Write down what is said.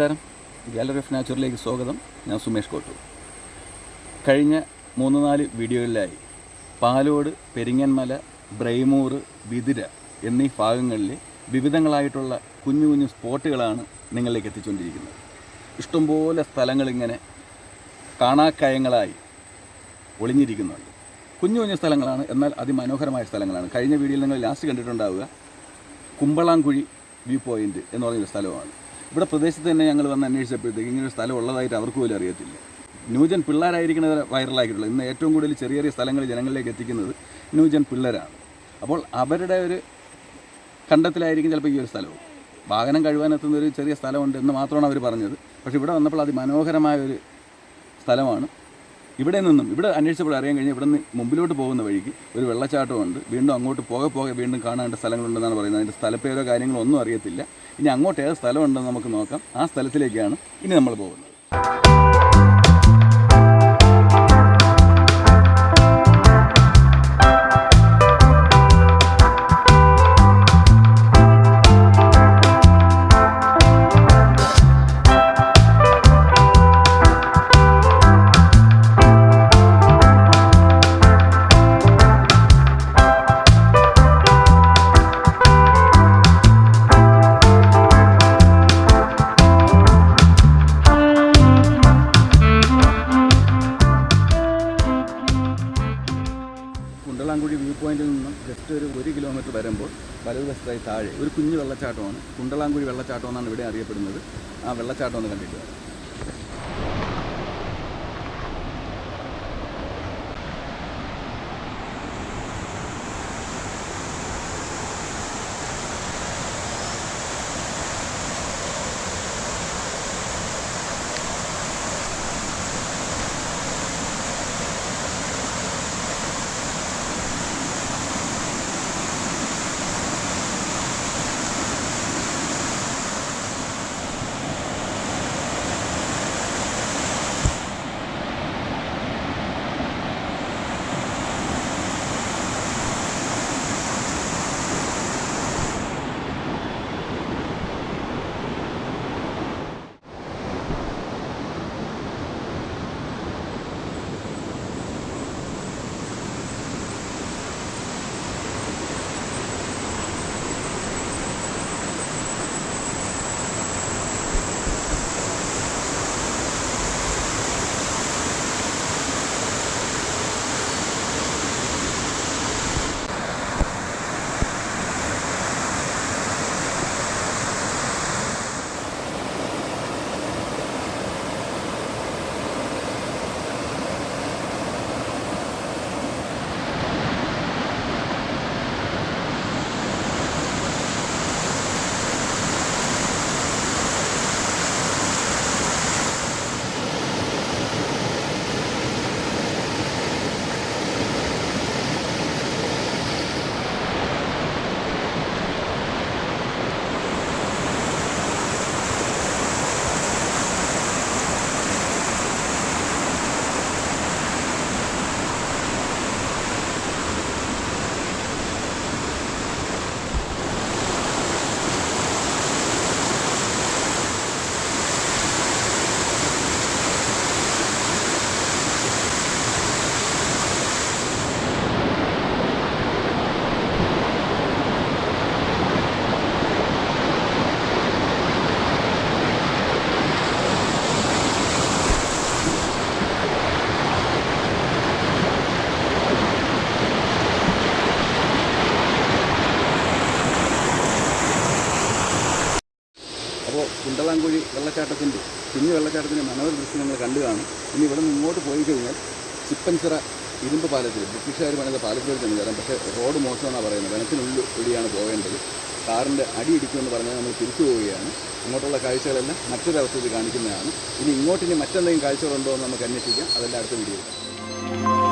നമസ്കാരം. Gallery of നാച്ചുറലിലേക്ക് സ്വാഗതം. ഞാൻ സുമേഷ് കോട്ടൂർ. കഴിഞ്ഞ മൂന്ന് നാല് വീഡിയോകളിലായി പാലോട് പെരിങ്ങന്മല ബ്രൈമൂർ വിതിര എന്നീ ഭാഗങ്ങളിൽ വിവിധങ്ങളായിട്ടുള്ള കുഞ്ഞു കുഞ്ഞു സ്പോട്ടുകളാണ് നിങ്ങളിലേക്ക് എത്തിച്ചുകൊണ്ടിരിക്കുന്നത് ഇഷ്ടംപോലെ സ്ഥലങ്ങളിങ്ങനെ കാണാക്കയങ്ങളായി ഒളിഞ്ഞിരിക്കുന്നുണ്ട്. കുഞ്ഞു കുഞ്ഞു സ്ഥലങ്ങളാണ് എന്നാൽ അതിമനോഹരമായ സ്ഥലങ്ങളാണ്. കഴിഞ്ഞ വീഡിയോയിൽ നിങ്ങൾ ലാസ്റ്റ് കണ്ടിട്ടുണ്ടാവുക. കുമ്പളാങ്കുഴി വ്യൂ പോയിന്റ് എന്ന് പറഞ്ഞൊരു സ്ഥലമാണ്. ഇവിടെ പ്രദേശത്ത് തന്നെ ഞങ്ങൾ വന്ന് അന്വേഷിച്ചപ്പോഴത്തേക്ക് ഇങ്ങനെ ഒരു സ്ഥലം ഉള്ളതായിട്ട് അവർക്ക് പോലും അറിയത്തില്ല. ന്യൂജൻ പിള്ളേരായിരിക്കുന്നത് വൈറലാക്കിയിട്ടുള്ളത്. ഇന്ന് ഏറ്റവും കൂടുതൽ ചെറിയ ചെറിയ സ്ഥലങ്ങൾ ജനങ്ങളിലേക്ക് എത്തിക്കുന്നത് ന്യൂജൻ പിള്ളേരാണ്. അപ്പോൾ അവരുടെ ഒരു കണ്ടത്തിലായിരിക്കും ചിലപ്പോൾ ഈ ഒരു സ്ഥലവും. വാഹനം കഴുകാനെത്തുന്ന ഒരു ചെറിയ സ്ഥലമുണ്ട് എന്ന് മാത്രമാണ് അവർ പറഞ്ഞത്. പക്ഷേ ഇവിടെ വന്നപ്പോൾ അതിമനോഹരമായ ഒരു സ്ഥലമാണ്. ഇവിടെ നിന്നും ഇവിടെ അന്വേഷിച്ചപ്പോൾ അറിയാൻ കഴിഞ്ഞാൽ ഇവിടെ നിന്ന് മുമ്പിലോട്ട് പോകുന്ന വഴിക്ക് ഒരു വെള്ളച്ചാട്ടമുണ്ട്. വീണ്ടും അങ്ങോട്ട് പോകെ പോകെ വീണ്ടും കാണേണ്ട സ്ഥലങ്ങളുണ്ടെന്നാണ് പറയുന്നത്. അതിന്റെ സ്ഥലപ്പേരോ കാര്യങ്ങളോ ഒന്നും അറിയത്തില്ല. ഇനി അങ്ങോട്ട് ഏത് സ്ഥലമുണ്ടെന്ന് നമുക്ക് നോക്കാം. ആ സ്ഥലത്തിലേക്കാണ് ഇനി നമ്മൾ പോകുന്നത്. കുണ്ടളാങ്കുഴി വ്യൂ പോയിന്റിൽ നിന്നും ജസ്റ്റ് ഒരു ഒരു കിലോമീറ്റർ വരുമ്പോൾ വലതുവശത്തായി താഴെ ഒരു കുഞ്ഞു വെള്ളച്ചാട്ടമാണ്. കുണ്ടളാങ്കുഴി വെള്ളച്ചാട്ടം എന്നാണ് ഇവിടെ അറിയപ്പെടുന്നത്. ആ വെള്ളച്ചാട്ടം ഒന്ന് കണ്ടിട്ട് അപ്പോൾ കുണ്ടളാങ്കുഴി വെള്ളച്ചാട്ടത്തിന്റെ കുഞ്ഞു വെള്ളച്ചാട്ടത്തിന്റെ മനോഹര ദൃശ്യം നമ്മൾ കണ്ടു കാണും. ഇനി ഇവിടെ നിന്ന് ഇങ്ങോട്ട് പോയി കഴിഞ്ഞാൽ ചിപ്പൻചിറ ഇരുമ്പ് പാലത്തിൽ ബ്രിട്ടീഷുകാർ പണിത പാലത്തിൽ ചെന്ന് കയറാം. പക്ഷേ റോഡ് മോശമെന്നാണ് പറയുന്നത്. വനത്തിനുള്ളിൽ കൂടിയാണ് പോകേണ്ടത്. കാറിന്റെ അടി ഇടിക്കുമെന്ന് പറഞ്ഞാൽ നമ്മൾ തിരിച്ചു പോവുകയാണ്. ഇങ്ങോട്ടുള്ള കാഴ്ചകളെല്ലാം മറ്റൊരവസ്ഥയിൽ കാണിക്കുന്നതാണ്. ഇനി ഇങ്ങോട്ടിനി മറ്റെന്തെങ്കിലും കാഴ്ചകളുണ്ടോ എന്ന് നമുക്ക് അന്വേഷിക്കാം. അതെല്ലാം അടുത്ത വീഡിയോയിൽ.